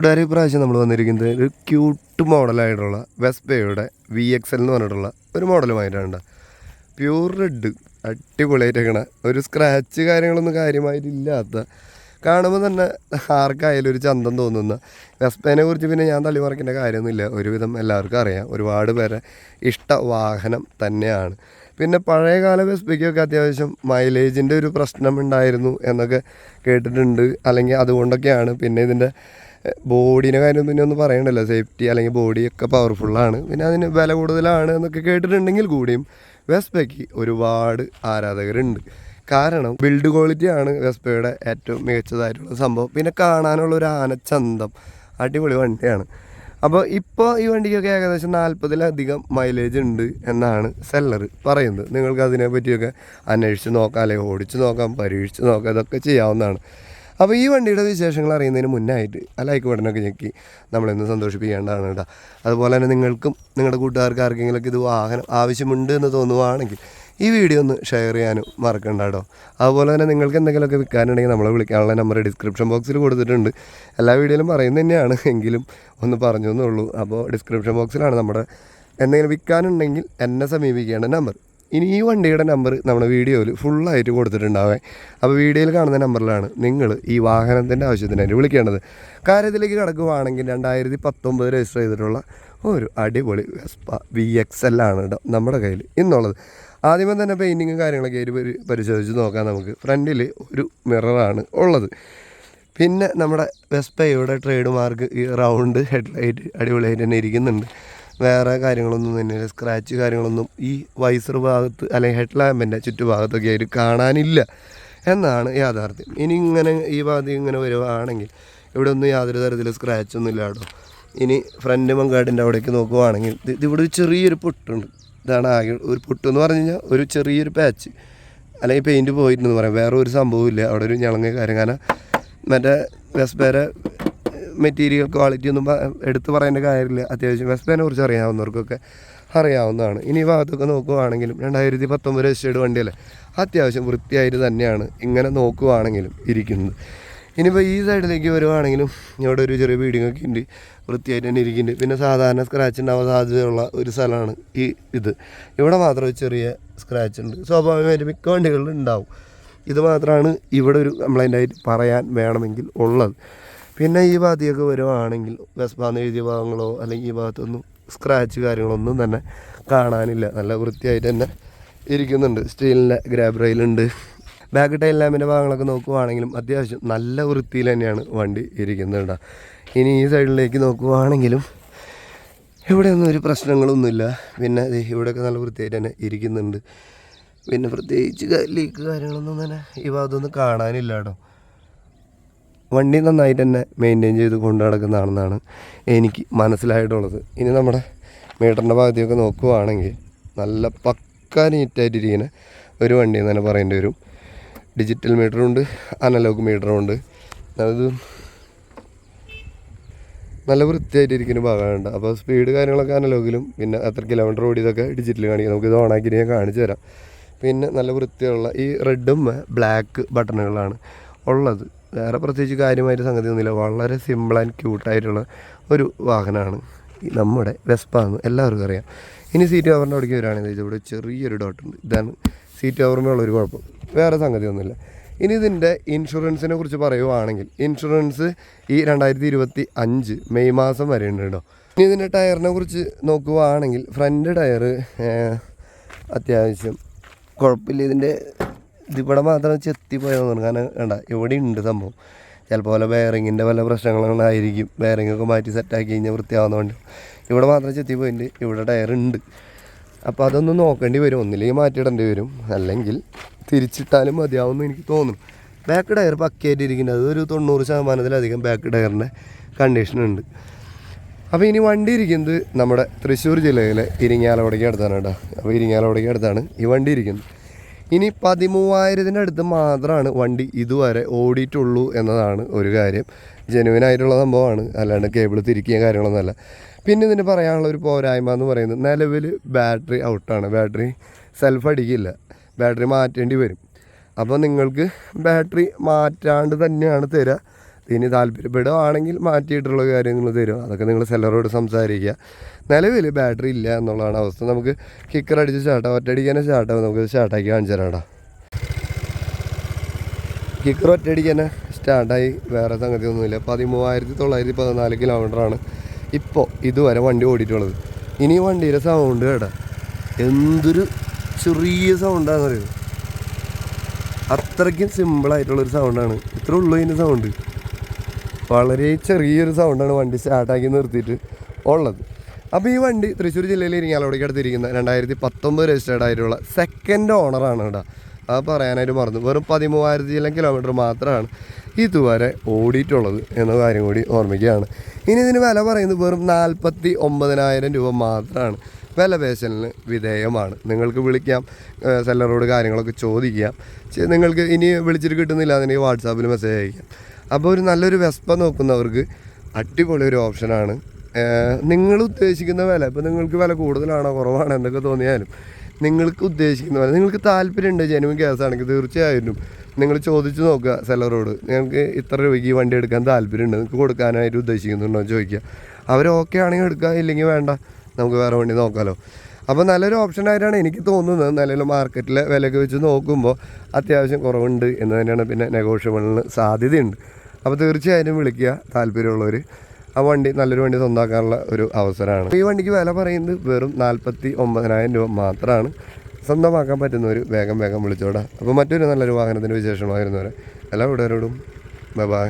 കൂട്ടുകാരെ പ്രാവശ്യം നമ്മൾ വന്നിരിക്കുന്നത് ഒരു ക്യൂട്ട് മോഡലായിട്ടുള്ള വെസ്പയുടെ വി എക്സ് എൽ എന്ന് പറഞ്ഞിട്ടുള്ള ഒരു മോഡലുമായിട്ടാണ് പ്യൂർ റെഡ് അടിപൊളിയായിട്ടേക്കണ ഒരു സ്ക്രാച്ച് കാര്യങ്ങളൊന്നും കാര്യമായിട്ടില്ലാത്ത. കാണുമ്പോൾ തന്നെ ആർക്കായാലും ഒരു ചന്തം തോന്നുന്ന. വെസ്പേനെ കുറിച്ച് പിന്നെ ഞാൻ തള്ളി കാര്യമൊന്നുമില്ല. ഒരുവിധം എല്ലാവർക്കും അറിയാം. ഒരുപാട് പേരെ ഇഷ്ട വാഹനം തന്നെയാണ്. പിന്നെ പഴയകാല വെസ്പയ്ക്കൊക്കെ അത്യാവശ്യം മൈലേജിന്റെ ഒരു പ്രശ്നം ഉണ്ടായിരുന്നു എന്നൊക്കെ കേട്ടിട്ടുണ്ട്. അല്ലെങ്കിൽ അതുകൊണ്ടൊക്കെയാണ് പിന്നെ ഇതിന്റെ ബോഡീനെ കാര്യം പിന്നെ ഒന്നും പറയണ്ടല്ലോ. സേഫ്റ്റി അല്ലെങ്കിൽ ബോഡിയൊക്കെ പവർഫുള്ളാണ് പിന്നെ അതിന് വില കൂടുതലാണ് എന്നൊക്കെ കേട്ടിട്ടുണ്ടെങ്കിൽ കൂടിയും വെസ്പയ്ക്ക് ഒരുപാട് ആരാധകരുണ്ട്. കാരണം ബിൽഡ് ക്വാളിറ്റി ആണ് വെസ്പയുടെ ഏറ്റവും മികച്ചതായിട്ടുള്ള സംഭവം. പിന്നെ കാണാനുള്ള ഒരു ആനച്ചന്തം. അടിപൊളി വണ്ടിയാണ്. അപ്പോൾ ഇപ്പോൾ ഈ വണ്ടിക്കൊക്കെ ഏകദേശം നാൽപ്പതിലധികം മൈലേജ് ഉണ്ട് എന്നാണ് സെല്ലർ പറയുന്നത്. നിങ്ങൾക്ക് അതിനെ പറ്റിയൊക്കെ അന്വേഷിച്ച് നോക്കാം അല്ലെങ്കിൽ ഓടിച്ച് നോക്കാം പരീക്ഷിച്ച് നോക്കാം ഇതൊക്കെ ചെയ്യാവുന്നതാണ്. അപ്പോൾ ഈ വണ്ടിയുടെ വിശേഷങ്ങൾ അറിയുന്നതിന് മുന്നായിട്ട് ആ ലൈക്ക് ബട്ടനൊക്കെ ഞെക്കി. നമ്മളെന്ന് സന്തോഷിപ്പിക്കേണ്ടതാണ് കേട്ടോ. അതുപോലെ തന്നെ നിങ്ങൾക്കും നിങ്ങളുടെ കൂട്ടുകാർക്ക് ആർക്കെങ്കിലുമൊക്കെ ഇത് വാഹനം ആവശ്യമുണ്ട് എന്ന് തോന്നുവാണെങ്കിൽ ഈ വീഡിയോ ഒന്ന് ഷെയർ ചെയ്യാനും മറക്കണ്ട കേട്ടോ. അതുപോലെ തന്നെ നിങ്ങൾക്ക് എന്തെങ്കിലുമൊക്കെ വിൽക്കാനുണ്ടെങ്കിൽ നമ്മളെ വിളിക്കാനുള്ള നമ്പർ ഡിസ്ക്രിപ്ഷൻ ബോക്സിൽ കൊടുത്തിട്ടുണ്ട്. എല്ലാ വീഡിയോയിലും പറയുന്നത് തന്നെയാണ്. എങ്കിലും ഒന്ന് പറഞ്ഞു എന്നുള്ളൂ അപ്പോൾ ഡിസ്ക്രിപ്ഷൻ ബോക്സിലാണ് നമ്മുടെ എന്തെങ്കിലും വിൽക്കാനുണ്ടെങ്കിൽ എന്നെ സമീപിക്കേണ്ട നമ്പർ ഇനി ഈ വണ്ടിയുടെ നമ്പർ നമ്മുടെ വീഡിയോയിൽ ഫുള്ളായിട്ട് കൊടുത്തിട്ടുണ്ടാവേ. അപ്പോൾ വീഡിയോയിൽ കാണുന്ന നമ്പറിലാണ് നിങ്ങൾ ഈ വാഹനത്തിന്റെ ആവശ്യത്തിനായിട്ട് വിളിക്കേണ്ടത്. കാര്യത്തിലേക്ക് കിടക്കുവാണെങ്കിൽ രണ്ടായിരത്തി പത്തൊമ്പത് രജിസ്റ്റർ ചെയ്തിട്ടുള്ള ഒരു അടിപൊളി വെസ്പ വി എക്സ് എൽ ആണ് കേട്ടോ നമ്മുടെ കയ്യിൽ ഇന്നുള്ളത്. ആദ്യമേ തന്നെ പെയിന്റിങ്ങും കാര്യങ്ങളൊക്കെ പരി പരിശോധിച്ച് നോക്കാം നമുക്ക്. ഫ്രണ്ടിൽ ഒരു മിററാണ് ഉള്ളത്. പിന്നെ നമ്മുടെ വെസ്പയുടെ ട്രേഡ് മാർക്ക് ഈ റൗണ്ട് ഹെഡ്ലൈറ്റ് അടിപൊളിയായിട്ട് തന്നെ ഇരിക്കുന്നുണ്ട്. വേറെ കാര്യങ്ങളൊന്നും തന്നെ സ്ക്രാച്ച് കാര്യങ്ങളൊന്നും ഈ വൈസർ ഭാഗത്ത് അല്ലെങ്കിൽ ഹെഡ് ലാമ്പിന്റെ ചുറ്റുഭാഗത്തൊക്കെ ആയിട്ട് കാണാനില്ല എന്നാണ് യാഥാർത്ഥ്യം. ഇനി ഇങ്ങനെ ഈ ഭാഗത്ത് ഇങ്ങനെ വരുവാണെങ്കിൽ ഇവിടെ ഒന്നും യാതൊരു തരത്തിലും സ്ക്രാച്ച് ഒന്നും ഇല്ല കേട്ടോ. ഇനി ഫ്രണ്ട് മങ്കാടിന്റെ അവിടേക്ക് നോക്കുവാണെങ്കിൽ ഇവിടെ ഒരു ചെറിയൊരു പൊട്ടുണ്ട്. ഇതാണ് ആകെ ഒരു പൊട്ടെന്ന് പറഞ്ഞു കഴിഞ്ഞാൽ ഒരു ചെറിയൊരു പാച്ച് അല്ലെങ്കിൽ പെയിന്റ് പോയിട്ടുണ്ടെന്ന് പറയാം. വേറെ ഒരു സംഭവമില്ല അവിടെ ഒരു ഞളങ്ങ കാര്യം കാരണം മറ്റേ വെസ്പേരെ മെറ്റീരിയൽ ക്വാളിറ്റി ഒന്നും എടുത്തു പറയേണ്ട കാര്യമില്ല. അത്യാവശ്യം വെസ്പേനെ കുറിച്ച് അറിയാവുന്നവർക്കൊക്കെ അറിയാവുന്നതാണ്. ഇനി ഭാഗത്തൊക്കെ നോക്കുവാണെങ്കിലും രണ്ടായിരത്തി പത്തൊമ്പത് രജിസ്റ്റേർഡ് വണ്ടിയല്ലേ? അത്യാവശ്യം വൃത്തിയായിട്ട് തന്നെയാണ് ഇങ്ങനെ നോക്കുവാണെങ്കിലും ഇരിക്കുന്നത്. ഇനിയിപ്പോൾ ഈ സൈഡിലേക്ക് വരുവാണെങ്കിലും ഇവിടെ ഒരു ചെറിയ ബീഡിംഗ് ഒക്കെ ഉണ്ട്. വൃത്തിയായിട്ട് തന്നെ ഇരിക്കുന്നുണ്ട്. പിന്നെ സാധാരണ സ്ക്രാച്ച് ഉണ്ടാവാൻ സാധ്യതയുള്ള ഒരു സ്ഥലമാണ് ഈ ഇത്. ഇവിടെ മാത്രം ഒരു ചെറിയ സ്ക്രാച്ച് ഉണ്ട്. സ്വാഭാവികമായിട്ട് മിക്ക വണ്ടികളിലും ഉണ്ടാവും. ഇത് മാത്രമാണ് ഇവിടെ ഒരു കംപ്ലൈന്റായിട്ട് പറയാൻ വേണമെങ്കിൽ ഉള്ളത്. പിന്നെ ഈ ഭാഗത്തേക്ക് വരുവാണെങ്കിൽ വെസ്പാന്ന് എഴുതിയ ഭാഗങ്ങളോ അല്ലെങ്കിൽ ഈ ഭാഗത്തൊന്നും സ്ക്രാച്ച് കാര്യങ്ങളൊന്നും തന്നെ കാണാനില്ല. നല്ല വൃത്തിയായിട്ട് തന്നെ ഇരിക്കുന്നുണ്ട്. സ്റ്റീലിന്റെ ഗ്രാബ് റെയിലുണ്ട് ബാക്ക് ടൈൽ ലാമ്പിന്റെ ഭാഗങ്ങളൊക്കെ നോക്കുവാണെങ്കിലും അത്യാവശ്യം നല്ല വൃത്തിയിൽ തന്നെയാണ് വണ്ടി ഇരിക്കുന്നത് ഇനി ഈ സൈഡിലേക്ക് നോക്കുവാണെങ്കിലും ഇവിടെയൊന്നും ഒരു പ്രശ്നങ്ങളൊന്നുമില്ല. പിന്നെ ഇവിടെയൊക്കെ നല്ല വൃത്തിയായിട്ട് തന്നെ ഇരിക്കുന്നുണ്ട്. പിന്നെ പ്രത്യേകിച്ച് ലീക്ക് കാര്യങ്ങളൊന്നും തന്നെ ഈ ഭാഗത്തൊന്നും കാണാനില്ല കേട്ടോ വണ്ടി നന്നായിട്ട് തന്നെ മെയിന്റെയിൻ ചെയ്ത് കൊണ്ടു നടക്കുന്നതാണെന്നാണ് എനിക്ക് മനസ്സിലായിട്ടുള്ളത്. ഇനി നമ്മുടെ മീറ്ററിന്റെ ഭാഗത്തേക്ക് നോക്കുവാണെങ്കിൽ നല്ല പക്ക നീറ്റായിട്ടിരിക്കുന്ന ഒരു വണ്ടി എന്ന് തന്നെ പറയേണ്ടി വരും. ഡിജിറ്റൽ മീറ്ററുണ്ട് അനലോഗ് മീറ്ററും ഉണ്ട്. അത് നല്ല വൃത്തിയായിട്ടിരിക്കുന്ന ഭാഗമുണ്ട് അപ്പോൾ സ്പീഡ് കാര്യങ്ങളൊക്കെ അനലോഗിലും പിന്നെ എത്ര കിലോമീറ്റർ ഓടിയതൊക്കെ ഡിജിറ്റൽ കാണിക്കും. നമുക്കിത് ഓണാക്കി ഞാൻ കാണിച്ചു തരാം. പിന്നെ നല്ല വൃത്തിയുള്ള ഈ റെഡും ബ്ലാക്ക് ബട്ടണുകളാണ് ഉള്ളത്. വേറെ പ്രത്യേകിച്ച് കാര്യമായിട്ട് സംഗതി ഒന്നുമില്ല. വളരെ സിമ്പിൾ ആൻഡ് ക്യൂട്ടായിട്ടുള്ള ഒരു വാഹനമാണ് നമ്മുടെ വെസ്പ എന്ന് എല്ലാവർക്കും അറിയാം. ഇനി സീറ്റ് കവറിന്റെ അവിടേക്ക് വരികയാണെങ്കിൽ ഇതിവിടെ ചെറിയൊരു ഡോട്ട് ഉണ്ട്. ഇതാണ് സീറ്റ് കവറിനുള്ള ഒരു കുഴപ്പം. വേറെ സംഗതി ഒന്നുമില്ല. ഇനി ഇതിന്റെ ഇൻഷുറൻസിനെ കുറിച്ച് പറയുവാണെങ്കിൽ ഇൻഷുറൻസ് ഈ രണ്ടായിരത്തി ഇരുപത്തി അഞ്ച് മെയ് മാസം വരെ ഉണ്ട് കേട്ടോ. ഇനി ഇതിന്റെ ടയറിനെ കുറിച്ച് നോക്കുവാണെങ്കിൽ ഫ്രണ്ട് ടയർ അത്യാവശ്യം കുഴപ്പമില്ല. ഇതിന്റെ ഇതിവിടെ മാത്രം ചെത്തിപ്പോയെന്ന് തോന്നുന്നു. കാരണം വേണ്ട ഇവിടെ ഉണ്ട് സംഭവം. ചിലപ്പോൾ വല്ല ബെയറിങ്ങിന്റെ വല്ല പ്രശ്നങ്ങളായിരിക്കും ബെയറിങ്ങൊക്കെ മാറ്റി സെറ്റാക്കി കഴിഞ്ഞാൽ വൃത്തിയാവുന്നതുകൊണ്ട്. ഇവിടെ മാത്രം ചെത്തിപ്പോയിട്ടുണ്ട് ഇവിടെ ടയർ ഉണ്ട്. അപ്പോൾ അതൊന്ന് നോക്കേണ്ടി വരും. ഒന്നില്ലെങ്കിൽ മാറ്റിയിടേണ്ടി വരും. അല്ലെങ്കിൽ തിരിച്ചിട്ടാലും മതിയാവുമെന്ന് എനിക്ക് തോന്നും. ബാക്ക് ടയർ പക്കയായിട്ടിരിക്കുന്നത്. അതൊരു തൊണ്ണൂറ് ശതമാനത്തിലധികം ബാക്ക് ടയറിന്റെ കണ്ടീഷനുണ്ട് അപ്പോൾ ഇനി വണ്ടി ഇരിക്കുന്നത് നമ്മുടെ തൃശ്ശൂർ ജില്ലയിലെ ഇരിങ്ങാലക്കുടയ്ക്ക് അടുത്താണ് കേട്ടോ. അപ്പോൾ ഇരിങ്ങാലക്കുടയ്ക്ക് അടുത്താണ് ഈ വണ്ടി ഇരിക്കുന്നത്. ഇനി പതിമൂവായിരത്തിന്റെ അടുത്ത് മാത്രമാണ് വണ്ടി ഇതുവരെ ഓടിയിട്ടുള്ളൂ എന്നതാണ് ഒരു കാര്യം. ജെനുവിൻ ആയിട്ടുള്ള സംഭവമാണ്. അല്ലാണ്ട് കേബിൾ തിരിക്കുക കാര്യങ്ങളൊന്നുമല്ല. പിന്നെ ഇതിന് പറയാനുള്ള ഒരു പോരായ്മ എന്ന് പറയുന്നത് നിലവിൽ ബാറ്ററി ഔട്ടാണ്. ബാറ്ററി സെൽഫ് അടിക്കില്ല. ബാറ്ററി മാറ്റേണ്ടി വരും. അപ്പോൾ നിങ്ങൾക്ക് ബാറ്ററി മാറ്റാണ്ട് തന്നെയാണ് തരിക ഇനി താല്പര്യപ്പെടുകയാണെങ്കിൽ മാറ്റിയിട്ടുള്ള കാര്യം നിങ്ങൾ തരും. അതൊക്കെ നിങ്ങൾ സെല്ലറോട് സംസാരിക്കുക. നിലവിൽ ബാറ്ററി ഇല്ല എന്നുള്ളതാണ് അവസ്ഥ. നമുക്ക് കിക്കർ അടിച്ച് സ്റ്റാർട്ടാവും ഒറ്റയടിക്ക് സ്റ്റാർട്ടാവും നമുക്ക് സ്റ്റാർട്ടാക്കി കാണിച്ചു തരാടാ കിക്കർ ഒറ്റയടിക്ക് തന്നെ സ്റ്റാർട്ടായി. വേറെ സംഗതിയൊന്നുമില്ല. പതിമൂവായിരത്തി തൊള്ളായിരത്തി പതിനാല് കിലോമീറ്ററാണ് ഇപ്പോൾ ഇതുവരെ വണ്ടി ഓടിയിട്ടുള്ളത്. ഇനി വണ്ടിയുടെ സൗണ്ട് കേട്ടാ. എന്തൊരു ചെറിയ സൗണ്ടാണെന്ന് അറിയുമോ അത്രയ്ക്കും സിമ്പിളായിട്ടുള്ളൊരു സൗണ്ടാണ് ഇത്ര ഉള്ളൂ ഇതിന്റെ സൗണ്ട് വളരെ ചെറിയൊരു സൗണ്ടാണ് വണ്ടി സ്റ്റാർട്ടാക്കി നിർത്തിയിട്ട് ഉള്ളത്. അപ്പോൾ ഈ വണ്ടി തൃശ്ശൂർ ജില്ലയിൽ ഇരിങ്ങാലോടേക്ക് അടുത്തിരിക്കുന്ന രണ്ടായിരത്തി പത്തൊമ്പത് രജിസ്റ്റേർഡ് ആയിട്ടുള്ള സെക്കൻഡ് ഓണറാണ് കേട്ടോ അത് പറയാനായിട്ട് മറന്നു. വെറും പതിമൂവായിരത്തി ചില കിലോമീറ്റർ മാത്രമാണ് ഈ ഇതുവരെ ഓടിയിട്ടുള്ളത് എന്ന കാര്യം കൂടി ഓർമ്മിക്കുകയാണ്. ഇനി ഇതിന് വില പറയുന്നത് വെറും നാൽപ്പത്തി ഒമ്പതിനായിരം രൂപ മാത്രമാണ് വില പേശലിന് വിധേയമാണ്. നിങ്ങൾക്ക് വിളിക്കാം സെല്ലറോട് കാര്യങ്ങളൊക്കെ ചോദിക്കാം. നിങ്ങൾക്ക് ഇനി വിളിച്ചിട്ട് കിട്ടുന്നില്ല അതിന് വാട്സാപ്പിൽ മെസ്സേജ് അയക്കാം. അപ്പോൾ ഒരു നല്ലൊരു വെസ്പ നോക്കുന്നവർക്ക് അടിപൊളി ഒരു ഓപ്ഷനാണ് നിങ്ങൾ ഉദ്ദേശിക്കുന്ന വില ഇപ്പോൾ നിങ്ങൾക്ക് വില കൂടുതലാണോ കുറവാണോ എന്നൊക്കെ തോന്നിയാലും നിങ്ങൾക്ക് ഉദ്ദേശിക്കുന്ന വില നിങ്ങൾക്ക് താല്പര്യമുണ്ട് ജനുവൻ കേസാണെങ്കിൽ തീർച്ചയായിട്ടും നിങ്ങൾ ചോദിച്ചു നോക്കുക സെല്ലറോട് ഞങ്ങൾക്ക് ഇത്ര രൂപയ്ക്ക് ഈ വണ്ടി എടുക്കാൻ താല്പര്യമുണ്ട് നിങ്ങൾക്ക് കൊടുക്കാനായിട്ട് ഉദ്ദേശിക്കുന്നുണ്ടോ? എന്ന് ചോദിക്കുക. അവർ ഓക്കെ ആണെങ്കിൽ എടുക്കുക ഇല്ലെങ്കിൽ വേണ്ട. നമുക്ക് വേറെ വണ്ടി നോക്കാമല്ലോ അപ്പോൾ നല്ലൊരു ഓപ്ഷൻ ഓപ്ഷനായിട്ടാണ് എനിക്ക് തോന്നുന്നത്. നിലവിൽ മാർക്കറ്റിലെ വിലയൊക്കെ വെച്ച് നോക്കുമ്പോൾ അത്യാവശ്യം കുറവുണ്ട് എന്ന് തന്നെയാണ് പിന്നെ നെഗോഷ്യബിളിന് സാധ്യതയുണ്ട്. അപ്പോൾ തീർച്ചയായിട്ടും വിളിക്കുക താല്പര്യമുള്ളവർ ആ വണ്ടി നല്ലൊരു വണ്ടി സ്വന്തമാക്കാനുള്ള ഒരു അവസരമാണ്. ഈ വണ്ടിക്ക് വില പറയുന്നത് വെറും നാൽപ്പത്തി ഒമ്പതിനായിരം രൂപ മാത്രമാണ് സ്വന്തമാക്കാൻ പറ്റുന്നവർ വേഗം വേഗം വിളിച്ചോടാം. അപ്പോൾ മറ്റൊരു നല്ലൊരു വാഹനത്തിന്റെ വിശേഷമായിരുന്നവരെ എല്ലാ വിടരോടും ബൈ ബൈ